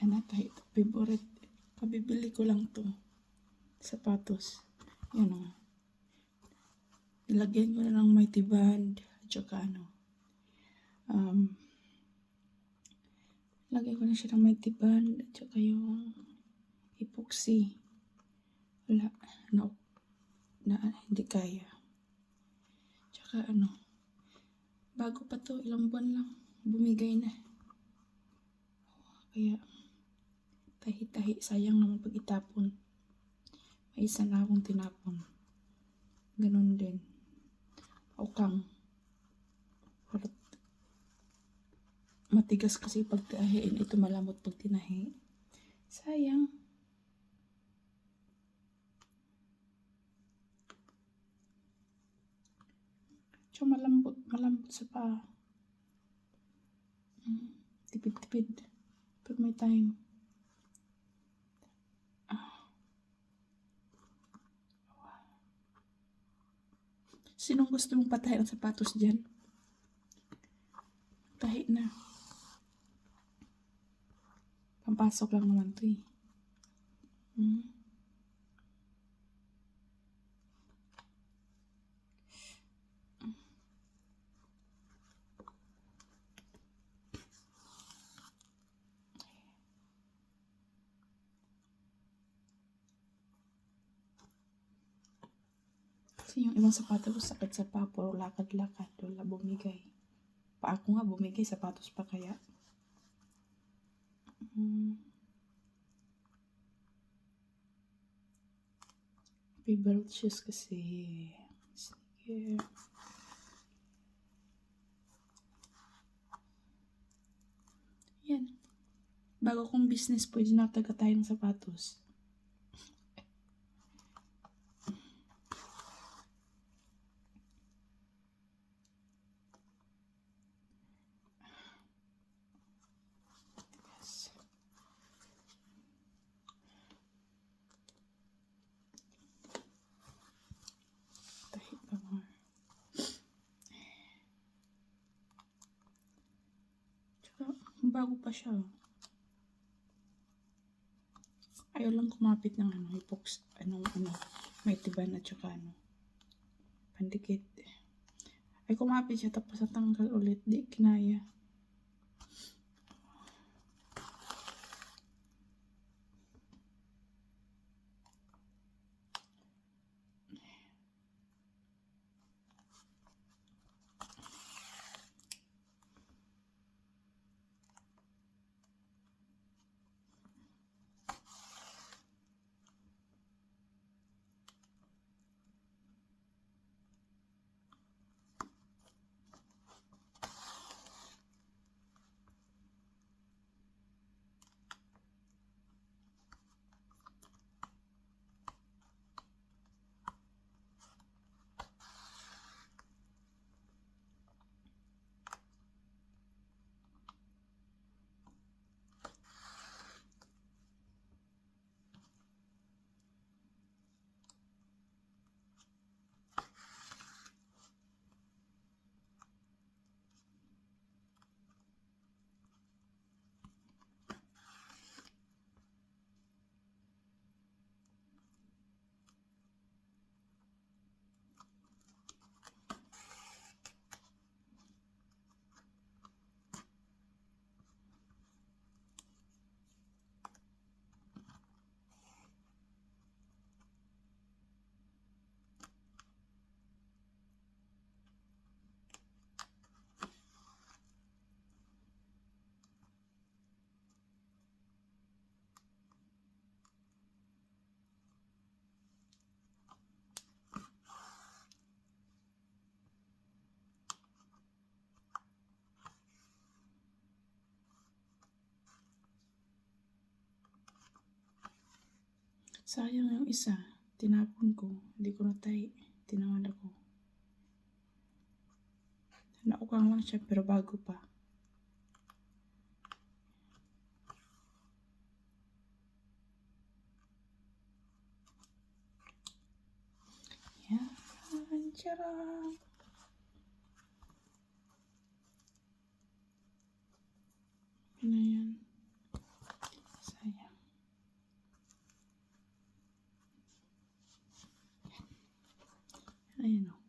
Yan na tayo. Favorite. Kabibili ko lang to. Sapatos. Yan o. Nilagyan ko na ng mighty band. At saka ano. Um, lagyan ko na siya ng mighty band. At saka yung epoxy. Wala. Na, na hindi kaya. Tsaka ano. Bago pa to. Ilang buwan lang. Bumigay na. Kaya, tahi-tahi, sayang naman pag itapon. May isa na akong tinapon. Ganon din. Okang. Harap. Matigas kasi pag tahiin. Ito malamot pag tinahi. Sayang. So, malambot, malambot sa paa. Mm, Tipid-tipid. Pag may time. Sinong gusto mong patahin ang sapatos dyan? Tahi na. Pampasok lang naman to eh. Hmm. Kasi yung ibang sapatos ko sakit sa paa, puro lakad-lakad, wala bumigay. Pa ako nga bumigay, sapatos pa kaya. Mm. Favorite shoes kasi. Sige. Yan. Bago kong business, pwede na taga tayo ng sapatos. Yes. Tahi pa more. Tsaka, bago pa siya. Ayaw lang kumapit ng ano, epox, anong ano, may tiban at saka ano, pandikit. Ay kumapit siya tapos natanggal ulit, di kinaya. Sayang yung isa. Tinapon ko. Hindi ko natay. Tinawad ako. Naukang lang siya pero bago pa. Yan. Charang. Yan na yan. Ayan o.